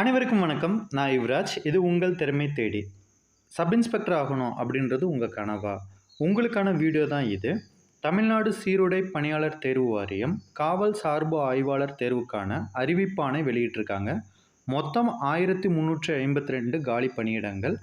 அனைவருக்கும் வணக்கம். நான் யுவராஜ். இது உங்கள் திறமை தேடி. சப் இன்ஸ்பெக்டர் ஆகணும் அப்படின்றது உங்கள் கனவா? உங்களுக்கான வீடியோ தான் இது. தமிழ்நாடு சீருடை பணியாளர் தேர்வு வாரியம் காவல் சார்பு ஆய்வாளர் தேர்வுக்கான அறிவிப்பானை வெளியிட்டிருக்காங்க. மொத்தம் ஆயிரத்தி முந்நூற்றி ஐம்பத்தி ரெண்டு காலி பணியிடங்கள்.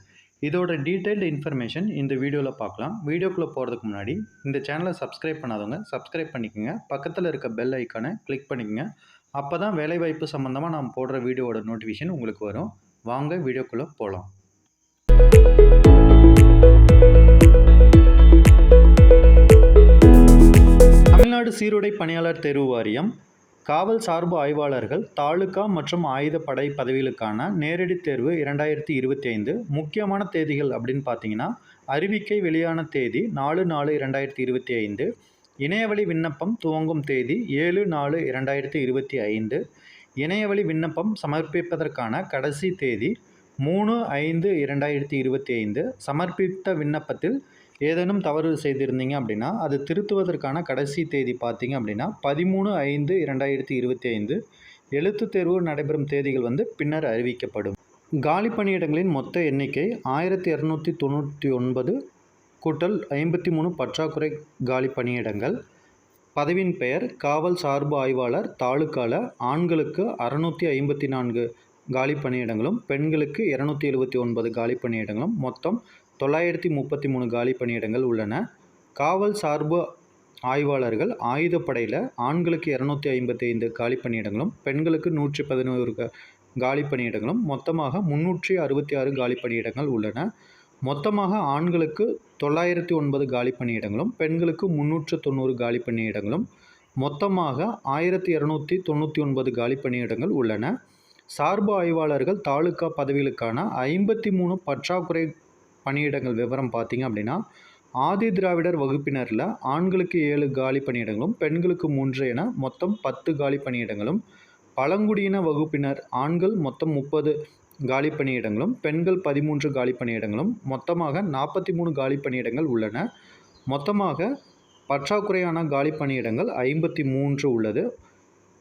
இதோட டீட்டெயில்டு இன்ஃபர்மேஷன் இந்த வீடியோவில் பார்க்கலாம். வீடியோக்குள்ளே போகிறதுக்கு முன்னாடி இந்த சேனலை சப்ஸ்கிரைப் பண்ணாதவங்க சப்ஸ்கிரைப் பண்ணிக்கோங்க. பக்கத்தில் இருக்க பெல் ஐக்கானை கிளிக் பண்ணிக்கோங்க. அப்போ தான் வேலைவாய்ப்பு சம்மந்தமாக நாம் போடுற வீடியோவோட நோட்டிஃபிகேஷன் உங்களுக்கு வரும். வாங்க வீடியோக்குள்ளே போகலாம் தமிழ்நாடு சீருடை பணியாளர் தேர்வு வாரியம் காவல் சார்பு ஆய்வாளர்கள் தாலுகா மற்றும் ஆயுதப்படை பதவிகளுக்கான நேரடி தேர்வு இரண்டாயிரத்தி இருபத்தி ஐந்து முக்கியமான தேதிகள் அப்படின்னு பார்த்தீங்கன்னா அறிவிக்கை வெளியான தேதி நாலு நாலு இரண்டாயிரத்தி இருபத்தி ஐந்து. இணையவழி விண்ணப்பம் துவங்கும் தேதி ஏழு நாலு இரண்டாயிரத்தி இருபத்தி ஐந்து. இணையவழி விண்ணப்பம் சமர்ப்பிப்பதற்கான கடைசி தேதி மூணு ஐந்து இரண்டாயிரத்தி இருபத்தி ஐந்து. சமர்ப்பித்த விண்ணப்பத்தில் ஏதேனும் தவறு செய்திருந்தீங்க அப்படின்னா அது திருத்துவதற்கான கடைசி தேதி பார்த்தீங்க அப்படின்னா பதிமூணு ஐந்து இரண்டாயிரத்தி இருபத்தி ஐந்து. எழுத்துத் தேர்வு நடைபெறும் தேதிகள் வந்து பின்னர் அறிவிக்கப்படும். காலி பணியிடங்களின் மொத்த எண்ணிக்கை ஆயிரத்தி இரநூத்தி தொண்ணூற்றி ஒன்பது கூட்டல் ஐம்பத்தி மூணு பற்றாக்குறை காலி பணியிடங்கள். பதவியின் பெயர் காவல் சார்பு ஆய்வாளர் தாலுக்கால ஆண்களுக்கு அறுநூற்றி ஐம்பத்தி நான்கு காலி பணியிடங்களும் பெண்களுக்கு இரநூத்தி எழுபத்தி ஒன்பது காலி பணியிடங்களும். மொத்தம் தொள்ளாயிரத்தி முப்பத்தி மூணு காலி பணியிடங்கள் உள்ளன. காவல் சார்பு ஆய்வாளர்கள் ஆயுதப்படையில் ஆண்களுக்கு இரநூத்தி ஐம்பத்தி ஐந்து காலி பணியிடங்களும் பெண்களுக்கு நூற்றி பதினோரு க- காலி பணியிடங்களும். மொத்தமாக முன்னூற்றி அறுபத்தி ஆறு காலி பணியிடங்கள் உள்ளன. மொத்தமாக ஆண்களுக்கு தொள்ளாயிரத்தி ஒன்பது காலி பணியிடங்களும் பெண்களுக்கு முன்னூற்று தொண்ணூறு காலி பணியிடங்களும் மொத்தமாக ஆயிரத்தி இரநூத்தி தொண்ணூற்றி ஒன்பது காலி பணியிடங்கள் உள்ளன. சார்பு ஆய்வாளர்கள் தாலுகா பதவிகளுக்கான ஐம்பத்தி மூணு பற்றாக்குறை பணியிடங்கள் விவரம் பார்த்தீங்க அப்படின்னா ஆதி திராவிடர் வகுப்பினரில் ஆண்களுக்கு ஏழு காலி பணியிடங்களும் பெண்களுக்கு மூன்று என மொத்தம் பத்து காலி பணியிடங்களும் பழங்குடியின வகுப்பினர் ஆண்கள் மொத்தம் முப்பது காலி பணியிடங்களும் பெண்கள் பதிமூன்று காலி பணியிடங்களும் மொத்தமாக நாற்பத்தி மூணு காலி பணியிடங்கள் உள்ளன. மொத்தமாக பற்றாக்குறையான காலி பணியிடங்கள் ஐம்பத்தி மூன்று உள்ளது.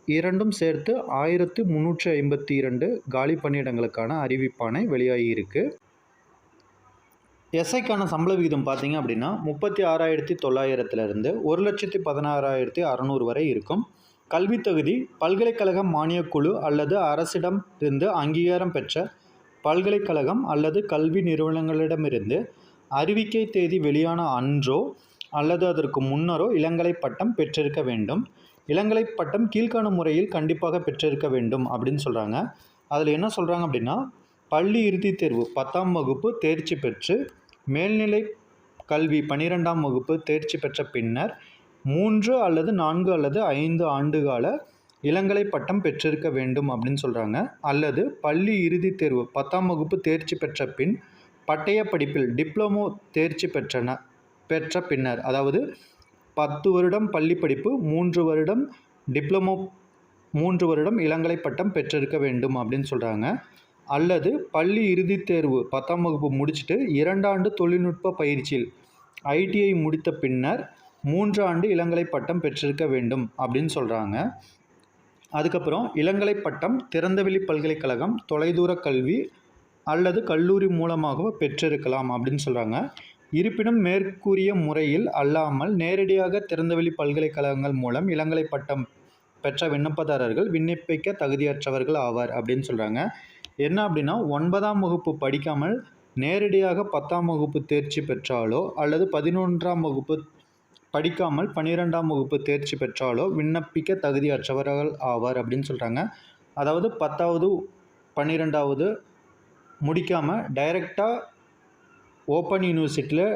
இரண்டும் சேர்த்து ஆயிரத்து முந்நூற்றி ஐம்பத்தி இரண்டு காலி பணியிடங்களுக்கான அறிவிப்பானை வெளியாகியிருக்கு. எஸ்ஐக்கான சம்பள விகிதம் பார்த்தீங்க அப்படின்னா முப்பத்தி ஆறாயிரத்தி தொள்ளாயிரத்துலேருந்து ஒரு லட்சத்தி பதினாறாயிரத்தி அறநூறு வரை இருக்கும். கல்வித் தகுதி பல்கலைக்கழக மானியக்குழு அல்லது அரசிடம் இருந்து அங்கீகாரம் பெற்ற பல்கலைக்கழகம் அல்லது கல்வி நிறுவனங்களிடமிருந்து அறிவிக்கை தேதி வெளியான அன்றோ அல்லது அதற்கு முன்னரோ இளங்கலை பட்டம் பெற்றிருக்க வேண்டும். இளங்கலை பட்டம் கீழ்காணும் முறையில் கண்டிப்பாக பெற்றிருக்க வேண்டும் அப்படின்னு சொல்கிறாங்க அதில் என்ன சொல்கிறாங்க அப்படின்னா பள்ளி இறுதித் தேர்வு பத்தாம் வகுப்பு தேர்ச்சி பெற்று மேல்நிலை கல்வி பன்னிரெண்டாம் வகுப்பு தேர்ச்சி பெற்ற பின்னர் மூன்று அல்லது நான்கு அல்லது ஐந்து ஆண்டுகால இளங்கலை பட்டம் பெற்றிருக்க வேண்டும் அப்படின்னு சொல்கிறாங்க அல்லது பள்ளி இறுதித் தேர்வு பத்தாம் வகுப்பு தேர்ச்சி பெற்ற பின் பட்டய படிப்பில் டிப்ளமோ தேர்ச்சி பெற்றன பெற்ற பின்னர். அதாவது பத்து வருடம் பள்ளி படிப்பு மூன்று வருடம் டிப்ளமோ மூன்று வருடம் இளங்கலை பட்டம் பெற்றிருக்க வேண்டும் அப்படின்னு சொல்கிறாங்க அல்லது பள்ளி இறுதித் தேர்வு பத்தாம் வகுப்பு முடிச்சுட்டு இரண்டாண்டு தொழில்நுட்ப பயிற்சியில் ஐடிஐ முடித்த பின்னர் மூன்று ஆண்டு இளங்கலை பட்டம் பெற்றிருக்க வேண்டும் அப்படின்னு சொல்கிறாங்க அதுக்கப்புறம் இளங்கலை பட்டம் திறந்தவெளி பல்கலைக்கழகம் தொலைதூர கல்வி அல்லது கல்லூரி மூலமாகவோ பெற்றிருக்கலாம் அப்படின்னு சொல்கிறாங்க இருப்பினும் மேற்கூறிய முறையில் அல்லாமல் நேரடியாக திறந்தவெளி பல்கலைக்கழகங்கள் மூலம் இளங்கலை பட்டம் பெற்ற விண்ணப்பதாரர்கள் விண்ணப்பிக்க தகுதியற்றவர்கள் ஆவார் அப்படின்னு சொல்கிறாங்க என்ன அப்படின்னா ஒன்பதாம் வகுப்பு படிக்காமல் நேரடியாக பத்தாம் வகுப்பு தேர்ச்சி பெற்றாலோ அல்லது பதினொன்றாம் வகுப்பு படிக்காமல் பன்னிரெண்டாம் வகுப்பு தேர்ச்சி பெற்றாலோ விண்ணப்பிக்க தகுதியற்றவர்கள் ஆவார் அப்படின்னு சொல்கிறாங்க அதாவது பத்தாவது பன்னிரெண்டாவது முடிக்காமல் டைரெக்டாக ஓப்பன் யூனிவர்சிட்டியில்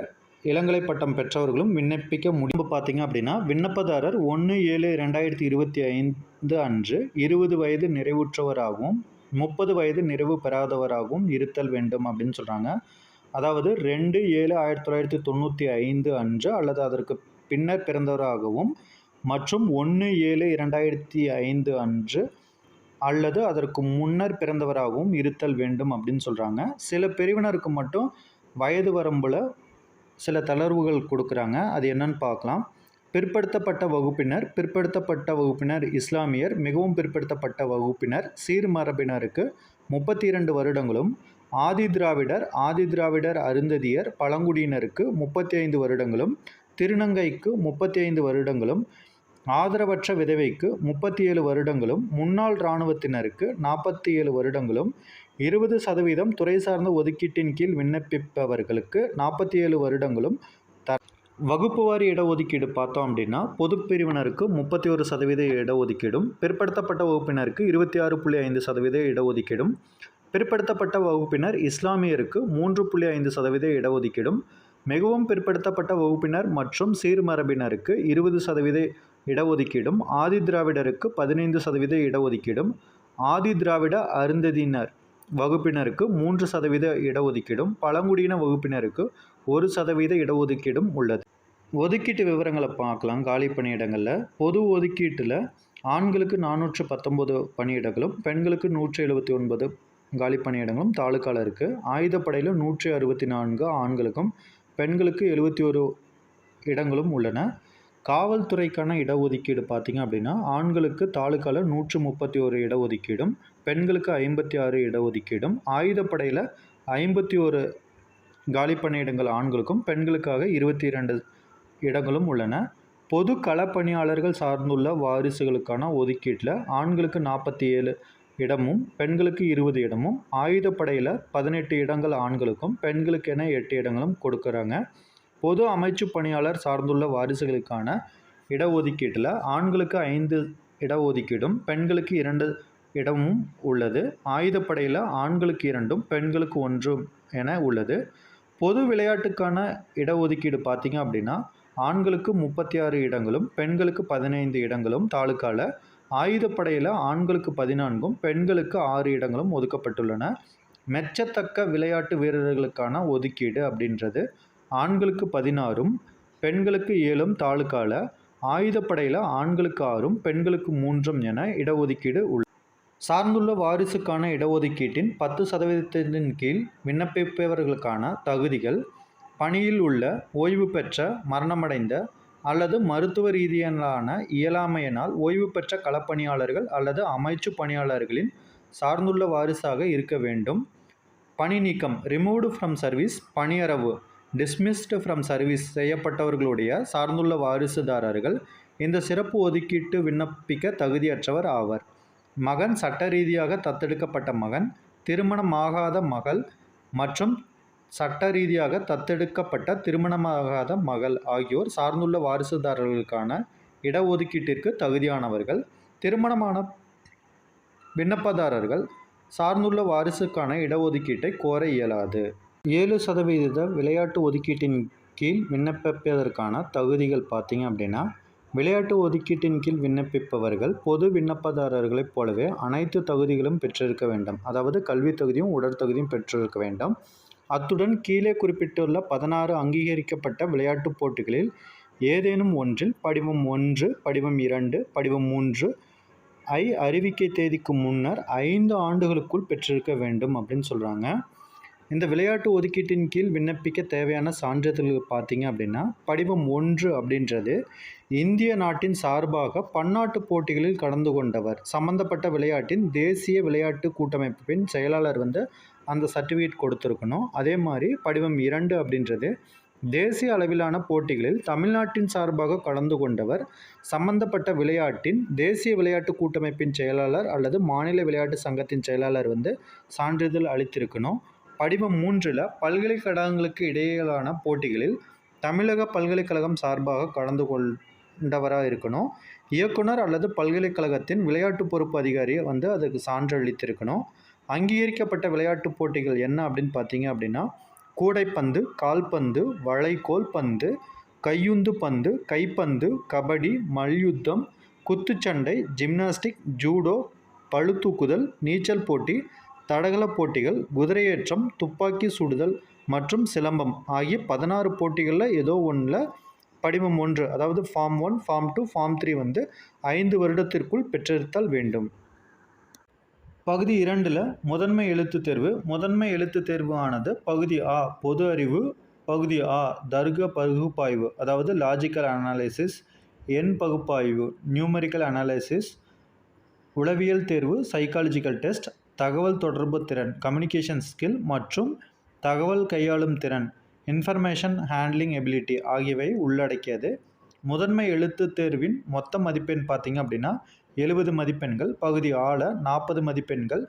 இளங்கலை பட்டம் பெற்றவர்களும் விண்ணப்பிக்க முடியும். பார்த்தீங்க அப்படின்னா விண்ணப்பதாரர் ஒன்று ஏழு ரெண்டாயிரத்தி இருபத்தி ஐந்து அன்று இருபது வயது நிறைவுற்றவராகவும் முப்பது வயது நிறைவு பெறாதவராகவும் இருத்தல் வேண்டும் அப்படின்னு சொல்கிறாங்க அதாவது ரெண்டு ஏழு ஆயிரத்தி தொள்ளாயிரத்தி தொண்ணூற்றி ஐந்து அன்று அல்லது அதற்கு பின்னர் பிறந்தவராகவும் மற்றும் ஒன்று ஏழு இரண்டாயிரத்தி ஐந்து அன்று அல்லது அதற்கு முன்னர் பிறந்தவராகவும் இருத்தல் வேண்டும் அப்படின்னு சொல்கிறாங்க சில பிரிவினருக்கு மட்டும் வயது வரம்பில் சில தளர்வுகள் கொடுக்குறாங்க. அது என்னன்னு பார்க்கலாம். பிற்படுத்தப்பட்ட வகுப்பினர் பிற்படுத்தப்பட்ட வகுப்பினர் இஸ்லாமியர் மிகவும் பிற்படுத்தப்பட்ட வகுப்பினர் சீர்மரபினருக்கு முப்பத்தி இரண்டு வருடங்களும் ஆதி திராவிடர் ஆதி திராவிடர் அருந்ததியர் பழங்குடியினருக்கு முப்பத்தி ஐந்து வருடங்களும் திருநங்கைக்கு முப்பத்தி ஐந்து வருடங்களும் ஆதரவற்ற விதவைக்கு முப்பத்தி ஏழு வருடங்களும் முன்னாள் இராணுவத்தினருக்கு நாற்பத்தி ஏழு வருடங்களும் இருபது சதவீதம் துறை சார்ந்த ஒதுக்கீட்டின் கீழ் விண்ணப்பிப்பவர்களுக்கு நாற்பத்தி ஏழு வருடங்களும் த வகுப்பு வாரி இடஒதுக்கீடு பார்த்தோம் அப்படின்னா பொது பிரிவினருக்கு முப்பத்தி ஒரு சதவீத இடஒதுக்கீடும் பிற்படுத்தப்பட்ட வகுப்பினருக்கு இருபத்தி ஆறு புள்ளி ஐந்து சதவீத இடஒதுக்கீடும் பிற்படுத்தப்பட்ட வகுப்பினர் இஸ்லாமியருக்கு மூன்று புள்ளி ஐந்து சதவீத இடஒதுக்கீடும் மிகவும் பிற்படுத்தப்பட்ட வகுப்பினர் மற்றும் சீர்மரபினருக்கு இருபது சதவீத இடஒதுக்கீடும் ஆதி திராவிடருக்கு பதினைந்து சதவீத இடஒதுக்கீடும் ஆதி திராவிட அருந்ததியினர் வகுப்பினருக்கு மூன்று சதவீத இடஒதுக்கீடும் பழங்குடியின வகுப்பினருக்கு ஒரு சதவீத இடஒதுக்கீடும் உள்ளது. ஒதுக்கீட்டு விவரங்களை பார்க்கலாம். காலி பணியிடங்களில் பொது ஒதுக்கீட்டில் ஆண்களுக்கு நானூற்று பத்தொம்போது பணியிடங்களும் பெண்களுக்கு நூற்றி எழுபத்தி ஒன்பது காலி பணியிடங்களும் தாலுக்காவில் இருக்குது ஆயுதப்படையில் நூற்றி அறுபத்தி நான்கு ஆண்களுக்கும் பெண்களுக்கு எழுபத்தி ஒரு இடங்களும் உள்ளன. காவல்துறைக்கான இடஒதுக்கீடு பார்த்திங்க அப்படின்னா ஆண்களுக்கு தாலுக்காவில் நூற்று முப்பத்தி ஒரு இடஒதுக்கீடும் பெண்களுக்கு ஐம்பத்தி ஆறு இடஒதுக்கீடும் ஆயுதப்படையில் ஐம்பத்தி ஒரு காலி பணியிடங்கள் ஆண்களுக்கும் பெண்களுக்காக இருபத்தி இரண்டு இடங்களும் உள்ளன. பொது களப்பணியாளர்கள் சார்ந்துள்ள வாரிசுகளுக்கான ஒதுக்கீட்டில் ஆண்களுக்கு நாற்பத்தி ஏழு இடமும் பெண்களுக்கு இருபது இடமும் ஆயுதப்படையில் பதினெட்டு இடங்கள் ஆண்களுக்கும் பெண்களுக்கென எட்டு இடங்களும் கொடுக்குறாங்க. பொது அமைச்சு பணியாளர் சார்ந்துள்ள வாரிசுகளுக்கான இடஒதுக்கீட்டில் ஆண்களுக்கு ஐந்து இடஒதுக்கீடும் பெண்களுக்கு இரண்டு இடமும் உள்ளது. ஆயுதப்படையில் ஆண்களுக்கு இரண்டும் பெண்களுக்கு ஒன்றும் என உள்ளது. பொது விளையாட்டுக்கான இடஒதுக்கீடு பார்த்திங்க அப்படின்னா ஆண்களுக்கு முப்பத்தி ஆறு இடங்களும் பெண்களுக்கு பதினைந்து இடங்களும் தாலுக்காவில் ஆயுதப்படையில் ஆண்களுக்கு பதினான்கும் பெண்களுக்கு ஆறு இடங்களும் ஒதுக்கப்பட்டுள்ளன. மெச்சத்தக்க விளையாட்டு வீரர்களுக்கான ஒதுக்கீடு அப்படின்றது. ஆண்களுக்கு பதினாறும் பெண்களுக்கு ஏழும் தாலுக்காவில் ஆயுதப்படையில் ஆண்களுக்கு ஆறும் பெண்களுக்கு மூன்றும் என இடஒதுக்கீடு உள்ள சார்ந்துள்ள வாரிசுக்கான இடஒதுக்கீட்டின் பத்து சதவீதத்தின் கீழ் விண்ணப்பிப்பவர்களுக்கான தகுதிகள் பணியில் உள்ள ஓய்வு பெற்ற மரணமடைந்த அல்லது மருத்துவ ரீதியிலான இயலாமையினால் ஓய்வு பெற்ற களப்பணியாளர்கள் அல்லது அமைச்சு பணியாளர்களின் சார்ந்துள்ள வாரிசாக இருக்க வேண்டும். பணி நீக்கம் ரிமூவ்டு ஃப்ரம் சர்வீஸ் பணியரவு டிஸ்மிஸ்டு ஃப்ரம் சர்வீஸ் செய்யப்பட்டவர்களுடைய சார்ந்துள்ள வாரிசுதாரர்கள் இந்த சிறப்பு ஒதுக்கீட்டு விண்ணப்பிக்க தகுதியற்றவர் ஆவர். மகன் சட்ட ரீதியாக தத்தெடுக்கப்பட்ட மகன் திருமணமாகாத மகள் மற்றும் சட்ட ரீதியாக தத்தெடுக்கப்பட்ட திருமணமாகாத மகள் ஆகியோர் சார்ந்துள்ள வாரிசுதாரர்களுக்கான இடஒதுக்கீட்டிற்கு தகுதியானவர்கள் திருமணமான விண்ணப்பதாரர்கள் சார்ந்துள்ள வாரிசுக்கான இடஒதுக்கீட்டை கோர இயலாது. ஏழு சதவீத விளையாட்டு ஒதுக்கீட்டின் கீழ் விண்ணப்பிப்பதற்கான தகுதிகள் பார்த்தீங்க அப்படின்னா விளையாட்டு ஒதுக்கீட்டின் கீழ் விண்ணப்பிப்பவர்கள் பொது விண்ணப்பதாரர்களைப் போலவே அனைத்து தகுதிகளும் பெற்றிருக்க வேண்டும். அதாவது கல்வித் தகுதியும் உடற்தகுதியும் பெற்றிருக்க வேண்டும். அத்துடன் கீழே குறிப்பிட்டுள்ள பதினாறு அங்கீகரிக்கப்பட்ட விளையாட்டுப் போட்டிகளில் ஏதேனும் ஒன்றில் படிவம் ஒன்று படிவம் இரண்டு படிவம் மூன்று ஐ அறிவிக்கை தேதிக்கு முன்னர் ஐந்து ஆண்டுகளுக்குள் பெற்றிருக்க வேண்டும் அப்படின்னு சொல்கிறாங்க இந்த விளையாட்டு ஒதுக்கீட்டின் கீழ் விண்ணப்பிக்க தேவையான சான்றிதழ்கள் பார்த்தீங்க அப்படின்னா படிவம் ஒன்று அப்படின்றது இந்திய நாட்டின் சார்பாக பன்னாட்டு போட்டிகளில் கலந்து கொண்டவர். சம்பந்தப்பட்ட விளையாட்டின் தேசிய விளையாட்டு கூட்டமைப்பின் செயலாளர் வந்து அந்த சர்டிஃபிகேட் கொடுத்துருக்கணும். அதே மாதிரி படிவம் இரண்டு அப்படின்றது தேசிய அளவிலான போட்டிகளில் தமிழ்நாட்டின் சார்பாக கலந்து கொண்டவர். சம்பந்தப்பட்ட விளையாட்டின் தேசிய விளையாட்டு கூட்டமைப்பின் செயலாளர் அல்லது மாநில விளையாட்டு சங்கத்தின் செயலாளர் வந்து சான்றிதழ் அளித்திருக்கணும். படிவம் மூன்றில் பல்கலைக்கழகங்களுக்கு இடையிலான போட்டிகளில் தமிழக பல்கலைக்கழகம் சார்பாக கலந்து கொண்டவராக இருக்கணும். இயக்குனர் அல்லது பல்கலைக்கழகத்தின் விளையாட்டு பொறுப்பு அதிகாரியை வந்து அதுக்கு சான்றளித்திருக்கணும். அங்கீகரிக்கப்பட்ட விளையாட்டுப் போட்டிகள் என்ன அப்படின்னு பார்த்தீங்க அப்படின்னா கூடைப்பந்து கால்பந்து வளைகோல் பந்து கையுந்து பந்து கைப்பந்து கபடி மல்யுத்தம் குத்துச்சண்டை ஜிம்னாஸ்டிக் ஜூடோ பழுத்தூக்குதல் நீச்சல் போட்டி தடகள போட்டிகள் குதிரையேற்றம் துப்பாக்கி சுடுதல் மற்றும் சிலம்பம் ஆகிய பதினாறு போட்டிகளில் ஏதோ ஒன்றில் படிமம் ஒன்று அதாவது form one form two form three வந்து ஐந்து வருடத்திற்குள் பெற்றிருத்தல் வேண்டும். பகுதி இரண்டில் முதன்மை எழுத்துத் தேர்வு. முதன்மை எழுத்துத் தேர்வு ஆனது பகுதி ஆ பொது அறிவு பகுதி ஆ தர்க்க பகுப்பாய்வு அதாவது லாஜிக்கல் அனாலிசிஸ் எண் பகுப்பாய்வு நியூமரிக்கல் அனாலிசிஸ் உளவியல் தேர்வு சைக்காலஜிக்கல் டெஸ்ட் தகவல் தொடர்பு திறன் கம்யூனிகேஷன் ஸ்கில் மற்றும் தகவல் கையாளும் திறன் இன்ஃபர்மேஷன் ஹேண்ட்லிங் எபிலிட்டி ஆகியவை உள்ளடக்கியது. முதன்மை எழுத்து தேர்வின் மொத்த மதிப்பெண் பார்த்திங்க அப்படின்னா எழுபது மதிப்பெண்கள் பகுதி ஆள நாற்பது மதிப்பெண்கள்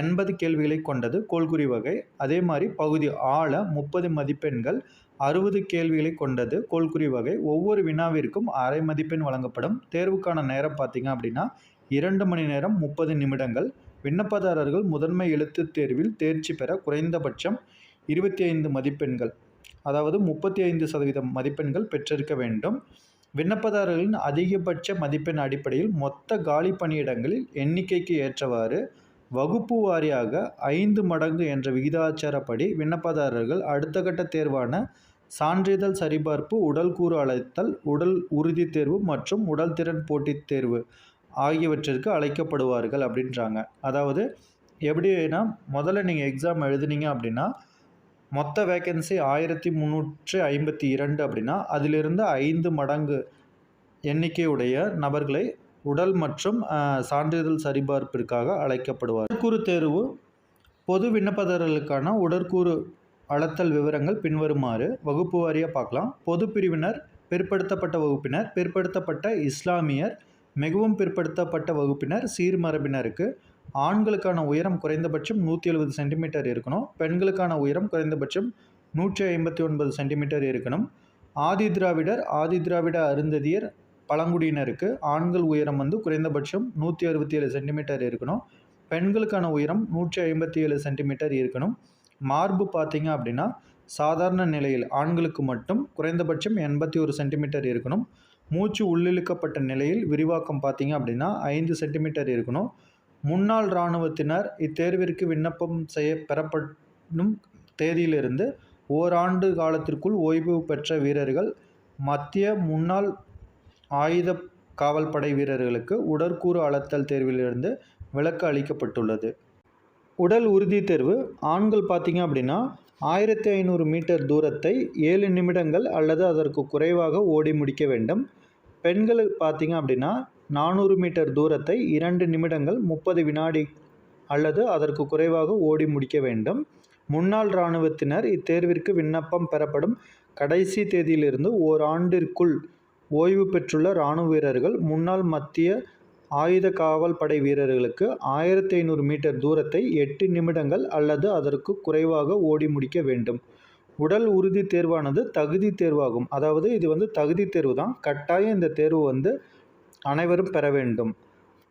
எண்பது கேள்விகளை கொண்டது கோல்குறி வகை. அதே மாதிரி பகுதி ஆள முப்பது மதிப்பெண்கள் அறுபது கேள்விகளை கொண்டது கோல்குறி வகை. ஒவ்வொரு வினாவிற்கும் அரை மதிப்பெண் வழங்கப்படும். தேர்வுக்கான நேரம் பார்த்திங்க அப்படின்னா இரண்டு மணி நேரம் முப்பது நிமிடங்கள். விண்ணப்பதாரர்கள் முதன்மை எழுத்துத் தேர்வில் தேர்ச்சி பெற குறைந்தபட்சம் இருபத்தி ஐந்து மதிப்பெண்கள் அதாவது முப்பத்தி ஐந்து சதவீதம் மதிப்பெண்கள் பெற்றிருக்க வேண்டும். விண்ணப்பதாரர்களின் அதிகபட்ச மதிப்பெண் அடிப்படையில் மொத்த காலி பணியிடங்களில் எண்ணிக்கைக்கு ஏற்றவாறு வகுப்பு வாரியாக ஐந்து மடங்கு என்ற விகிதாச்சாரப்படி விண்ணப்பதாரர்கள் அடுத்த கட்ட தேர்வான சான்றிதழ் சரிபார்ப்பு உடல் கூறு அழைத்தல் உடல் உறுதி தேர்வு மற்றும் உடல் திறன் போட்டித் தேர்வு ஆகியவற்றிற்கு அழைக்கப்படுவார்கள் அப்படின்றாங்க. அதாவது எப்படின்னா முதல்ல நீங்கள் எக்ஸாம் எழுதுனீங்க அப்படின்னா மொத்த வேக்கன்சி ஆயிரத்தி முந்நூற்றி ஐம்பத்தி இரண்டு அப்படின்னா அதிலிருந்து ஐந்து மடங்கு எண்ணிக்கையுடைய நபர்களை உடல் மற்றும் சான்றிதழ் சரிபார்ப்பிற்காக அழைக்கப்படுவார் உடற்கூறு தேர்வு பொது விண்ணப்பதாரர்களுக்கான உடற்கூறு அளத்தல் விவரங்கள் பின்வருமாறு வகுப்பு வாரியாக பார்க்கலாம். பொது பிரிவினர் பிற்படுத்தப்பட்ட வகுப்பினர் பிற்படுத்தப்பட்ட இஸ்லாமியர் மிகவும் பிற்படுத்தப்பட்ட வகுப்பினர் சீர்மரபினருக்கு ஆண்களுக்கான உயரம் குறைந்தபட்சம் நூற்றி எழுபது சென்டிமீட்டர் இருக்கணும் பெண்களுக்கான உயரம் குறைந்தபட்சம் நூற்றி ஐம்பத்தி ஒன்பது சென்டிமீட்டர் இருக்கணும். ஆதி திராவிடர் ஆதி திராவிட அருந்ததியர் பழங்குடியினருக்கு ஆண்கள் உயரம் வந்து குறைந்தபட்சம் நூற்றி அறுபத்தி ஏழு சென்டிமீட்டர் இருக்கணும். பெண்களுக்கான உயரம் நூற்றி ஐம்பத்தி ஏழு சென்டிமீட்டர் இருக்கணும். மார்பு பார்த்தீங்க அப்படின்னா சாதாரண நிலையில் ஆண்களுக்கு மட்டும் குறைந்தபட்சம் எண்பத்தி ஒரு சென்டிமீட்டர் இருக்கணும். மூச்சு உள்ளிழுக்கப்பட்ட நிலையில் விரிவாக்கம் பார்த்தீங்க அப்படின்னா ஐந்து சென்டிமீட்டர் இருக்கணும். முன்னாள் இராணுவத்தினர் இத்தேர்விற்கு விண்ணப்பம் செய்ய பெறப்படும் தேதியிலிருந்து ஓராண்டு காலத்திற்குள் ஓய்வு பெற்ற வீரர்கள் மத்திய முன்னாள் ஆயுத காவல்படை வீரர்களுக்கு உடற்கூறு அளத்தல் தேர்விலிருந்து விலக்கு அளிக்கப்பட்டுள்ளது. உடல் உறுதி தேர்வு ஆண்கள் பார்த்தீங்க அப்படின்னா ஆயிரத்தி ஐநூறு மீட்டர் தூரத்தை ஏழு நிமிடங்கள் அல்லது அதற்கு குறைவாக ஓடி முடிக்க வேண்டும். பெண்கள் பார்த்தீங்க அப்படின்னா நானூறு மீட்டர் தூரத்தை இரண்டு நிமிடங்கள் முப்பது வினாடி அல்லது அதற்கு குறைவாக ஓடி முடிக்க வேண்டும். முன்னாள் இராணுவத்தினர் இத்தேர்விற்கு விண்ணப்பம் பெறப்படும் கடைசி தேதியிலிருந்து ஓராண்டிற்குள் ஓய்வு பெற்றுள்ள இராணுவ வீரர்கள் முன்னாள் மத்திய ஆயுத காவல் படை வீரர்களுக்கு ஆயிரத்தி ஐநூறு மீட்டர் தூரத்தை எட்டு நிமிடங்கள் அல்லது அதற்கு குறைவாக ஓடி முடிக்க வேண்டும். உடல் உறுதி தேர்வானது தகுதி தேர்வாகும். அதாவது இது வந்து தகுதி தேர்வு தான். கட்டாயம் இந்த தேர்வு வந்து அனைவரும் பெற வேண்டும்.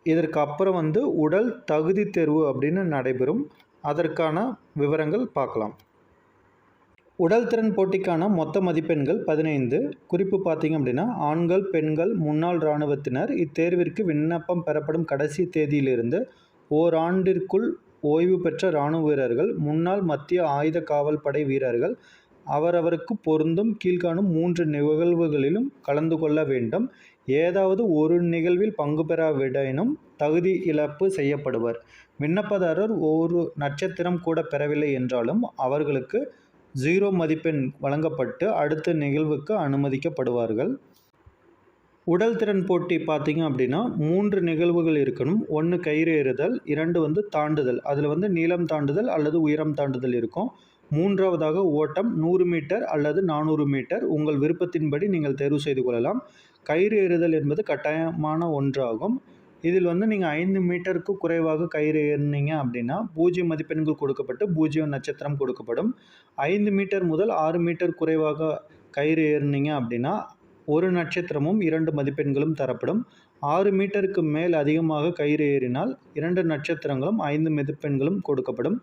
இதற்கு அப்புறம் வந்து உடல் தகுதி தேர்வு அப்படின்னு நடைபெறும். அதற்கான விவரங்கள் பார்க்கலாம். உடல் திறன் போட்டிக்கான மொத்த மதிப்பெண்கள் பதினைந்து. குறிப்பு பார்த்தீங்க அப்படின்னா ஆண்கள் பெண்கள் முன்னாள் இராணுவத்தினர் இத்தேர்விற்கு விண்ணப்பம் பெறப்படும் கடைசி தேதியிலிருந்து ஓராண்டிற்குள் ஓய்வு பெற்ற இராணுவ வீரர்கள் முன்னாள் மத்திய ஆயுத காவல் படை வீரர்கள் அவரவருக்கு பொருந்தும் கீழ்காணும் மூன்று நிகழ்வுகளிலும் கலந்து கொள்ள வேண்டும். ஏதாவது ஒரு நிகழ்வில் பங்கு பெறாவிடனும் தகுதி இழப்பு செய்யப்படுவர். விண்ணப்பதாரர் ஒரு நட்சத்திரம் கூட பெறவில்லை என்றாலும் அவர்களுக்கு ஜீரோ மதிப்பெண் வழங்கப்பட்டு அடுத்த நிகழ்வுக்கு அனுமதிக்கப்படுவார்கள். உடல் திறன் போட்டி பார்த்திங்க அப்படின்னா மூன்று நிகழ்வுகள் இருக்கணும். ஒன்று கயிறு ஏறுதல் இரண்டு வந்து தாண்டுதல். அதில் வந்து நீளம் தாண்டுதல் அல்லது உயரம் தாண்டுதல் இருக்கும். மூன்றாவதாக ஓட்டம் நூறு மீட்டர் அல்லது நானூறு மீட்டர். உங்கள் விருப்பத்தின்படி நீங்கள் தேர்வு செய்து கொள்ளலாம். கயிறு ஏறுதல் என்பது கட்டாயமான ஒன்றாகும். இதில் வந்து நீங்கள் ஐந்து மீட்டருக்கு குறைவாக கயிறு ஏறினீங்க அப்படின்னா பூஜ்ஜிய மதிப்பெண்கள் கொடுக்கப்பட்டு பூஜ்ஜியம் நட்சத்திரம் கொடுக்கப்படும். ஐந்து மீட்டர் முதல் ஆறு மீட்டர் குறைவாக கயிறு ஏறினீங்க அப்படின்னா ஒரு நட்சத்திரமும் இரண்டு மதிப்பெண்களும் தரப்படும். ஆறு மீட்டருக்கு மேல் அதிகமாக கயிறு ஏறினால் இரண்டு நட்சத்திரங்களும் ஐந்து மதிப்பெண்களும் கொடுக்கப்படும்.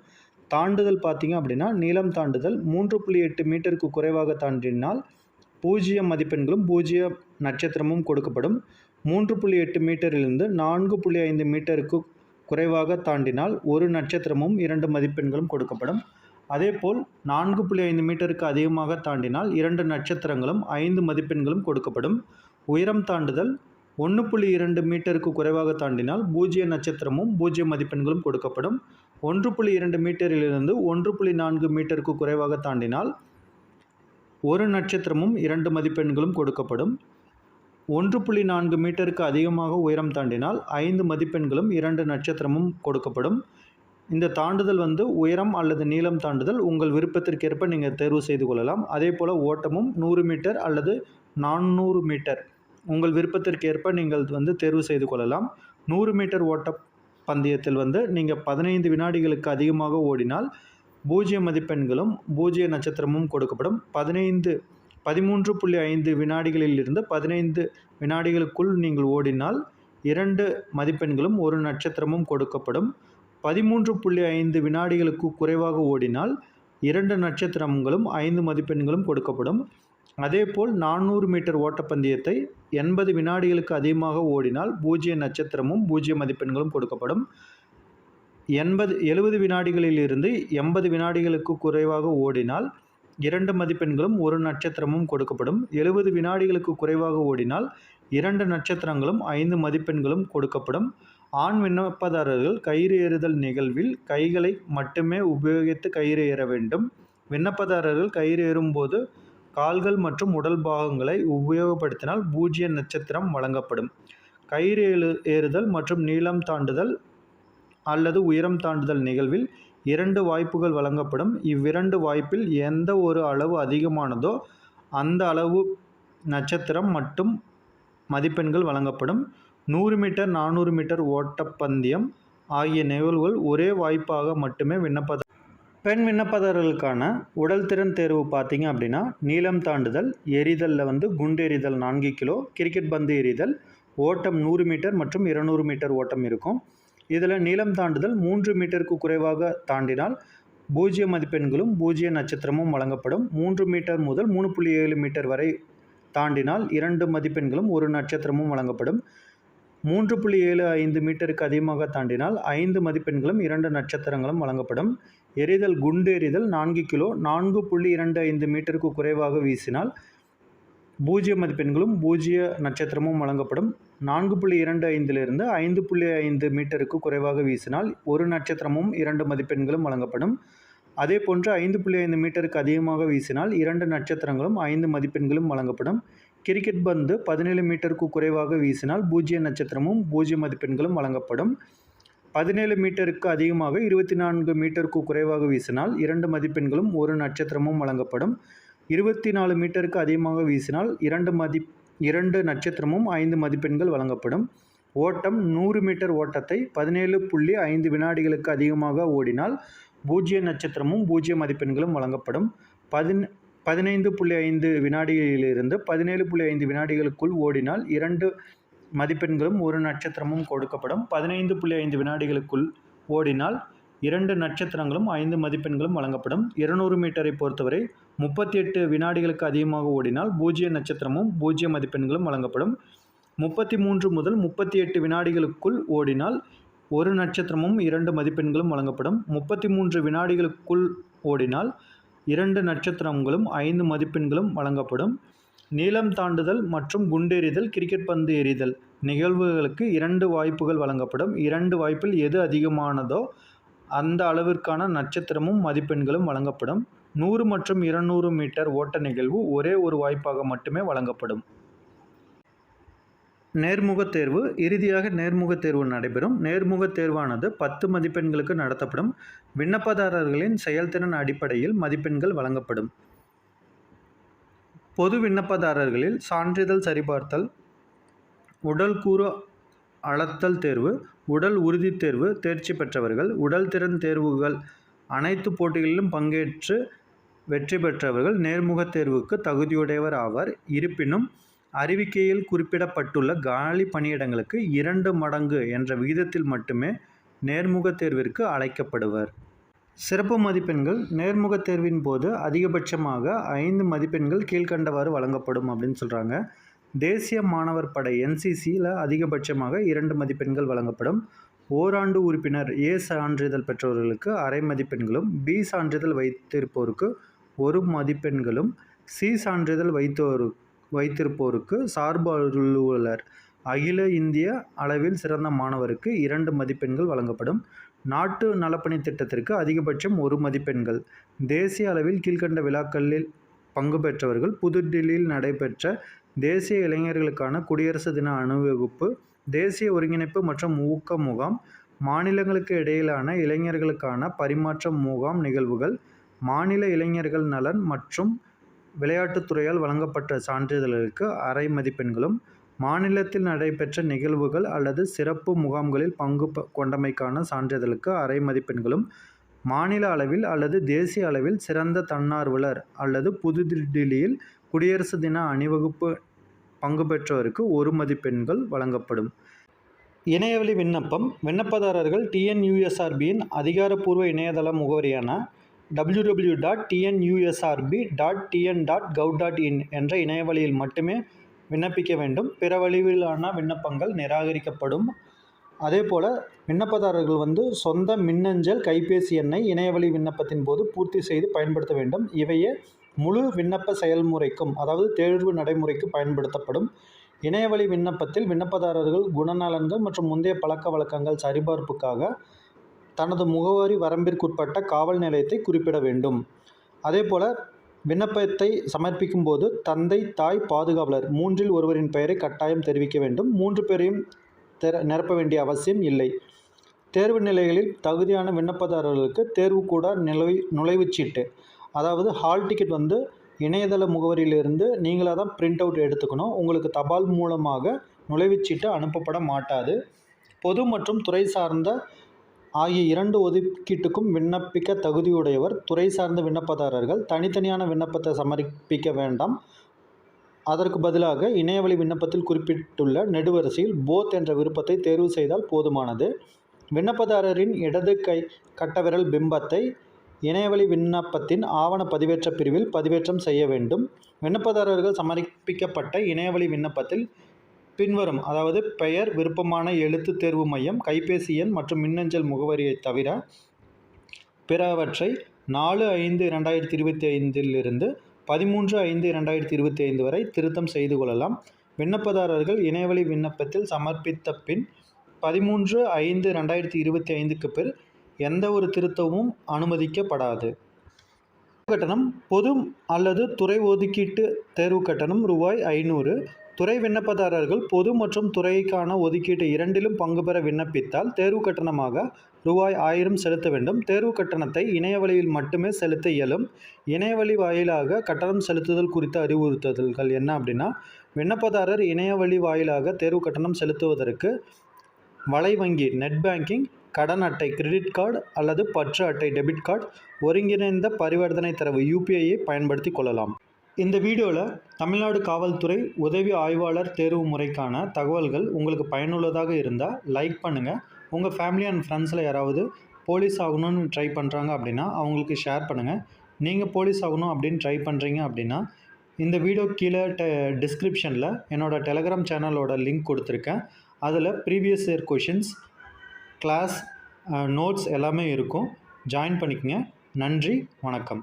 தாண்டுதல் பார்த்தீங்க அப்படின்னா நீளம் தாண்டுதல் மூன்று புள்ளி எட்டு மீட்டருக்கு குறைவாக தாண்டினால் பூஜ்ஜியம் மதிப்பெண்களும் பூஜ்ஜிய நட்சத்திரமும் கொடுக்கப்படும். மூன்று புள்ளி எட்டு மீட்டரிலிருந்து நான்கு புள்ளி ஐந்து மீட்டருக்கு குறைவாக தாண்டினால் ஒரு நட்சத்திரமும் இரண்டு மதிப்பெண்களும் கொடுக்கப்படும். அதேபோல் நான்கு புள்ளி ஐந்து மீட்டருக்கு அதிகமாக தாண்டினால் இரண்டு நட்சத்திரங்களும் ஐந்து மதிப்பெண்களும் கொடுக்கப்படும். உயரம் தாண்டுதல் ஒன்று புள்ளி இரண்டு மீட்டருக்கு குறைவாக தாண்டினால் பூஜ்ஜிய நட்சத்திரமும் பூஜ்ஜிய மதிப்பெண்களும் கொடுக்கப்படும். ஒன்று புள்ளி இரண்டு மீட்டரிலிருந்து ஒன்று புள்ளி நான்கு மீட்டருக்கு குறைவாக தாண்டினால் ஒரு நட்சத்திரமும் இரண்டு மதிப்பெண்களும் கொடுக்கப்படும். ஒன்று புள்ளி நான்கு மீட்டருக்கு அதிகமாக உயரம் தாண்டினால் ஐந்து மதிப்பெண்களும் இரண்டு நட்சத்திரமும் கொடுக்கப்படும். இந்த தாண்டுதல் வந்து உயரம் அல்லது நீளம் தாண்டுதல் உங்கள் விருப்பத்திற்கேற்ப நீங்கள் தேர்வு செய்து கொள்ளலாம். அதே போல் ஓட்டமும் நூறு மீட்டர் அல்லது நானூறு மீட்டர். உங்கள் விருப்பத்திற்கேற்ப நீங்கள் வந்து தேர்வு செய்து கொள்ளலாம். நூறு மீட்டர் ஓட்ட பந்தயத்தில் வந்து நீங்கள் பதினைந்து வினாடிகளுக்கு அதிகமாக ஓடினால் பூஜ்ஜிய மதிப்பெண்களும் பூஜ்ஜிய நட்சத்திரமும் கொடுக்கப்படும். பதினைந்து பதிமூன்று புள்ளி ஐந்து வினாடிகளில் இருந்து பதினைந்து வினாடிகளுக்குள் நீங்கள் ஓடினால் இரண்டு மதிப்பெண்களும் ஒரு நட்சத்திரமும் கொடுக்கப்படும். பதிமூன்று புள்ளி ஐந்து வினாடிகளுக்கு குறைவாக ஓடினால் இரண்டு நட்சத்திரங்களும் ஐந்து மதிப்பெண்களும் கொடுக்கப்படும். அதேபோல் நானூறு மீட்டர் ஓட்டப்பந்தயத்தை எண்பது வினாடிகளுக்கு அதிகமாக ஓடினால் பூஜ்ஜிய நட்சத்திரமும் பூஜ்ஜிய மதிப்பெண்களும் கொடுக்கப்படும். எண்பது எழுபது வினாடிகளிலிருந்து எண்பது வினாடிகளுக்கு குறைவாக ஓடினால் இரண்டு மதிப்பெண்களும் ஒரு நட்சத்திரமும் கொடுக்கப்படும். எழுபது வினாடிகளுக்கு குறைவாக ஓடினால் இரண்டு நட்சத்திரங்களும் ஐந்து மதிப்பெண்களும் கொடுக்கப்படும். ஆண் விண்ணப்பதாரர்கள் கயிறு ஏறுதல் நிகழ்வில் கைகளை மட்டுமே உபயோகித்து கயிறு ஏற வேண்டும். விண்ணப்பதாரர்கள் கயிறு ஏறும்போது கால்கள் மற்றும் உடல் பாகங்களை உபயோகப்படுத்தினால் பூஜ்ஜிய நட்சத்திரம் வழங்கப்படும். கயிறு ஏறு ஏறுதல் மற்றும் நீளம் தாண்டுதல் அல்லது உயரம் தாண்டுதல் நிகழ்வில் இரண்டு வாய்ப்புகள் வழங்கப்படும். இவ்விரண்டு வாய்ப்பில் எந்த ஒரு அளவு அதிகமானதோ அந்த அளவு நட்சத்திரம் மற்றும் மதிப்பெண்கள் வழங்கப்படும். நூறு மீட்டர் நானூறு மீட்டர் ஓட்டப்பந்தயம் ஆகிய நிகழ்வுகள் ஒரே வாய்ப்பாக மட்டுமே விண்ணப்பத பெண் விண்ணப்பதாரர்களுக்கான உடல் திறன் தேர்வு பார்த்தீங்க அப்படின்னா நீளம் தாண்டுதல் எரிதலில் வந்து குண்டு எறிதல் நான்கு கிலோ கிரிக்கெட் பந்து எறிதல் ஓட்டம் நூறு மீட்டர் மற்றும் இருநூறு மீட்டர் ஓட்டம் இருக்கும். இதில் நீளம் தாண்டுதல் மூன்று மீட்டருக்கு குறைவாக தாண்டினால் பூஜ்ஜிய மதிப்பெண்களும் பூஜ்ஜிய நட்சத்திரமும் வழங்கப்படும். மூன்று மீட்டர் முதல் மூணு புள்ளி ஏழு மீட்டர் வரை தாண்டினால் இரண்டு மதிப்பெண்களும் ஒரு நட்சத்திரமும் வழங்கப்படும். மூன்று புள்ளி ஏழு ஐந்து மீட்டருக்கு அதிகமாக தாண்டினால் ஐந்து மதிப்பெண்களும் இரண்டு நட்சத்திரங்களும் வழங்கப்படும். எரிதல் குண்டு எறிதல் நான்கு கிலோ நான்கு புள்ளி இரண்டு ஐந்து மீட்டருக்கு குறைவாக வீசினால் பூஜ்ஜிய மதிப்பெண்களும் பூஜ்ஜிய நட்சத்திரமும் வழங்கப்படும். நான்கு புள்ளி இரண்டு ஐந்திலிருந்து ஐந்து புள்ளி ஐந்து மீட்டருக்கு குறைவாக வீசினால் ஒரு நட்சத்திரமும் இரண்டு மதிப்பெண்களும் வழங்கப்படும். அதே போன்று ஐந்து புள்ளி ஐந்து மீட்டருக்கு அதிகமாக வீசினால் இரண்டு நட்சத்திரங்களும் ஐந்து மதிப்பெண்களும் வழங்கப்படும். கிரிக்கெட் பந்து பதினேழு மீட்டருக்கு குறைவாக வீசினால் பூஜ்ஜிய நட்சத்திரமும் பூஜ்ஜிய மதிப்பெண்களும் வழங்கப்படும். பதினேழு மீட்டருக்கு அதிகமாக இருபத்தி நான்கு மீட்டருக்கு குறைவாக வீசினால் இரண்டு மதிப்பெண்களும் ஒரு நட்சத்திரமும் வழங்கப்படும். இருபத்தி நாலு மீட்டருக்கு அதிகமாக வீசினால் இரண்டு மதி இரண்டு நட்சத்திரமும் ஐந்து மதிப்பெண்கள் வழங்கப்படும். ஓட்டம் நூறு மீட்டர் ஓட்டத்தை பதினேழு புள்ளி ஐந்து வினாடிகளுக்கு அதிகமாக ஓடினால் பூஜ்ஜிய நட்சத்திரமும் பூஜ்ஜிய மதிப்பெண்களும் வழங்கப்படும். பதின பதினைந்து புள்ளி ஐந்து வினாடிகளிலிருந்து பதினேழு புள்ளி ஐந்து வினாடிகளுக்குள் ஓடினால் இரண்டு மதிப்பெண்களும் ஒரு நட்சத்திரமும் கொடுக்கப்படும். பதினைந்து புள்ளி ஐந்து வினாடிகளுக்குள் ஓடினால் இரண்டு நட்சத்திரங்களும் ஐந்து மதிப்பெண்களும் வழங்கப்படும். இருநூறு மீட்டரை பொறுத்தவரை முப்பத்தி எட்டு வினாடிகளுக்கு அதிகமாக ஓடினால் பூஜ்ஜிய நட்சத்திரமும் பூஜ்ஜிய மதிப்பெண்களும் வழங்கப்படும். முப்பத்தி மூன்று முதல் முப்பத்தி எட்டு வினாடிகளுக்குள் ஓடினால் ஒரு நட்சத்திரமும் இரண்டு மதிப்பெண்களும் வழங்கப்படும். முப்பத்தி மூன்று வினாடிகளுக்குள் ஓடினால் இரண்டு நட்சத்திரங்களும் ஐந்து மதிப்பெண்களும் வழங்கப்படும். நீளம் தாண்டுதல் மற்றும் குண்டெறிதல் கிரிக்கெட் பந்து எறிதல் நிகழ்வுகளுக்கு இரண்டு வாய்ப்புகள் வழங்கப்படும். இரண்டு வாய்ப்பில் எது அதிகமானதோ அந்த அளவிற்கான நட்சத்திரமும் மதிப்பெண்களும் வழங்கப்படும். நூறு மற்றும் இருநூறு மீட்டர் ஓட்ட நிகழ்வு ஒரே ஒரு வாய்ப்பாக மட்டுமே வழங்கப்படும். நேர்முகத் தேர்வு இறுதியாக நேர்முகத் தேர்வு நடைபெறும். நேர்முகத் தேர்வானது பத்து மதிப்பெண்களுக்கு நடத்தப்படும். விண்ணப்பதாரர்களின் செயல்திறன் அடிப்படையில் மதிப்பெண்கள் வழங்கப்படும். பொது விண்ணப்பதாரர்களில் சான்றிதழ் சரிபார்த்தல் உடல் கூறு அளத்தல் தேர்வு உடல் உறுதித் தேர்வு தேர்ச்சி பெற்றவர்கள் உடல் திறன் தேர்வுகள் அனைத்து போட்டிகளிலும் பங்கேற்று வெற்றி பெற்றவர்கள் நேர்முகத் தேர்வுக்கு தகுதியுடையவர் ஆவார். இருப்பினும் அறிவிக்கையில் குறிப்பிடப்பட்டுள்ள காலி பணியிடங்களுக்கு இரண்டு மடங்கு என்ற விகிதத்தில் மட்டுமே நேர்முகத் தேர்விற்கு அழைக்கப்படுவர். சிறப்பு மதிப்பெண்கள் நேர்முகத் தேர்வின் போது அதிகபட்சமாக ஐந்து மதிப்பெண்கள் கீழ்க்கண்டவாறு வழங்கப்படும் அப்படின்னு சொல்கிறாங்க தேசிய மாணவர் படை என்சிசியில் அதிகபட்சமாக இரண்டு மதிப்பெண்கள் வழங்கப்படும். ஓராண்டு உறுப்பினர் ஏ சான்றிதழ் பெற்றவர்களுக்கு அரை மதிப்பெண்களும் பி சான்றிதழ் வைத்திருப்போருக்கு ஒரு மதிப்பெண்களும் சி சான்றிதழ் வைத்தோரு வைத்திருப்போருக்கு சார்பு அலுவலர் அகில இந்திய அளவில் சிறந்த மாணவருக்கு இரண்டு மதிப்பெண்கள் வழங்கப்படும். நாட்டு நலப்பணி திட்டத்திற்கு அதிகபட்சம் ஒரு மதிப்பெண்கள். தேசிய அளவில் கீழ்கண்ட விழாக்களில் பங்கு பெற்றவர்கள் புதுடில்லியில் நடைபெற்ற தேசிய இளைஞர்களுக்கான குடியரசு தின அணிவகுப்பு தேசிய ஒருங்கிணைப்பு மற்றும் ஊக்க முகாம் மாநிலங்களுக்கு இடையிலான இளைஞர்களுக்கான பரிமாற்ற முகாம் நிகழ்வுகள் மாநில இளைஞர்கள் நலன் மற்றும் விளையாட்டுத்துறையால் வழங்கப்பட்ட சான்றிதழ்களுக்கு அரை மதிப்பெண்களும் மாநிலத்தில் நடைபெற்ற நிகழ்வுகள் அல்லது சிறப்பு முகாம்களில் பங்கு ப கொண்டமைக்கான சான்றிதழுக்கு அரை மதிப்பெண்களும் மாநில அளவில் அல்லது தேசிய அளவில் சிறந்த தன்னார்வலர் அல்லது புதுதில்லியில் குடியரசு தின அணிவகுப்பு பங்கு பெற்றோருக்கு ஒரு மதிப்பெண்கள் வழங்கப்படும். இணையவழி விண்ணப்பம் விண்ணப்பதாரர்கள் டிஎன்யூஎஸ்ஆர்பியின் அதிகாரப்பூர்வ இணையதள முகவரியான W W dot TNUSRB dot TN dot gov dot in என்ற இணையவழியில் மட்டுமே விண்ணப்பிக்க வேண்டும். பிற வழிவிலான விண்ணப்பங்கள் நிராகரிக்கப்படும். அதே போல் விண்ணப்பதாரர்கள் வந்து சொந்த மின்னஞ்சல் கைபேசி எண்ணை இணையவழி விண்ணப்பத்தின் போது பூர்த்தி செய்து பயன்படுத்த வேண்டும். இவையே முழு விண்ணப்ப செயல்முறைக்கும் அதாவது தேர்வு நடைமுறைக்கு பயன்படுத்தப்படும். இணையவழி விண்ணப்பத்தில் விண்ணப்பதாரர்கள் குணநலன்கள் மற்றும் முந்தைய பழக்க வழக்கங்கள் சரிபார்ப்புக்காக தனது முகவரி வரம்பிற்குட்பட்ட காவல் நிலையத்தை குறிப்பிட வேண்டும். அதே போல் விண்ணப்பத்தை சமர்ப்பிக்கும் போது தந்தை தாய் பாதுகாவலர் மூன்றில் ஒருவரின் பெயரை கட்டாயம் தெரிவிக்க வேண்டும். மூன்று பேரையும் நிரப்ப வேண்டிய அவசியம் இல்லை. தேர்வு நிலைகளில் தகுதியான விண்ணப்பதாரர்களுக்கு தேர்வு கூட நிலை நுழைவுச்சீட்டு. அதாவது ஹால் டிக்கெட் வந்து இணையதள முகவரியிலிருந்து நீங்களாக தான் பிரிண்ட் அவுட் எடுத்துக்கணும். உங்களுக்கு தபால் மூலமாக நுழைவுச்சீட்டு அனுப்பப்பட மாட்டாது. பொது மற்றும் துறை சார்ந்த ஆகிய இரண்டு ஒதுக்கீட்டுக்கும் விண்ணப்பிக்க தகுதியுடையவர் துறை சார்ந்த விண்ணப்பதாரர்கள் தனித்தனியான விண்ணப்பத்தை சமர்ப்பிக்க வேண்டாம். அதற்கு பதிலாக இணையவழி விண்ணப்பத்தில் குறிப்பிட்டுள்ள நெடுவரிசையில் போத் என்ற விருப்பத்தை தேர்வு செய்தால் போதுமானது. விண்ணப்பதாரரின் இடது கை கட்டவிரல் பிம்பத்தை இணையவழி விண்ணப்பத்தின் ஆவண பதிவேற்ற பிரிவில் பதிவேற்றம் செய்ய வேண்டும். விண்ணப்பதாரர்கள் சமர்ப்பிக்கப்பட்ட இணையவழி விண்ணப்பத்தில் பின்வரும் அதாவது பெயர் விருப்பமான எழுத்து தேர்வு மையம் கைபேசி எண் மற்றும் மின்னஞ்சல் முகவரியை தவிர பிறவற்றை நாலு ஐந்து இரண்டாயிரத்தி இருபத்தி ஐந்திலிருந்து பதிமூன்று ஐந்து இரண்டாயிரத்தி இருபத்தி ஐந்து வரை திருத்தம் செய்து கொள்ளலாம். விண்ணப்பதாரர்கள் இணையவழி விண்ணப்பத்தில் சமர்ப்பித்த பின் பதிமூன்று ஐந்து ரெண்டாயிரத்தி இருபத்தி ஐந்துக்கு பிறகு எந்த ஒரு திருத்தமும் அனுமதிக்கப்படாது. கட்டணம் பொது அல்லது துறை ஒதுக்கீட்டு தேர்வு கட்டணம் ரூபாய் ஐநூறு துறை விண்ணப்பதாரர்கள் பொது மற்றும் துறைக்கான ஒதுக்கீட்டு இரண்டிலும் பங்கு பெற விண்ணப்பித்தால் தேர்வு கட்டணமாக ரூபாய் ஆயிரம் செலுத்த வேண்டும். தேர்வு கட்டணத்தை இணையவழியில் மட்டுமே செலுத்த இயலும். இணையவழி வாயிலாக கட்டணம் செலுத்துதல் குறித்த அறிவுறுத்தல்கள் என்ன அப்படின்னா விண்ணப்பதாரர் இணையவழி வாயிலாக தேர்வு கட்டணம் செலுத்துவதற்கு வலை வங்கி நெட் பேங்கிங் கடன் அட்டை கிரெடிட் கார்டு அல்லது பற்று அட்டை டெபிட் கார்டு ஒருங்கிணைந்த பரிவர்த்தனை தரவு யூபிஐயை பயன்படுத்தி கொள்ளலாம். இந்த வீடியோவில் தமிழ்நாடு காவல்துறை உதவி ஆய்வாளர் தேர்வு முறைக்கான தகவல்கள் உங்களுக்கு பயனுள்ளதாக இருந்தால் லைக் பண்ணுங்கள் உங்கள் ஃபேமிலி அண்ட் ஃப்ரெண்ட்ஸில் யாராவது போலீஸ் ஆகணும்னு ட்ரை பண்ணுறாங்க அப்படின்னா அவங்களுக்கு ஷேர் பண்ணுங்கள் நீங்கள் போலீஸ் ஆகணும் அப்படின்னு ட்ரை பண்ணுறீங்க அப்படின்னா இந்த வீடியோ கீழே டெ டிஸ்கிரிப்ஷனில் என்னோடய டெலகிராம் சேனலோட லிங்க் கொடுத்துருக்கேன். அதில் previous year questions class notes எல்லாமே இருக்கும். ஜாயின் பண்ணிக்கங்க. நன்றி வணக்கம்.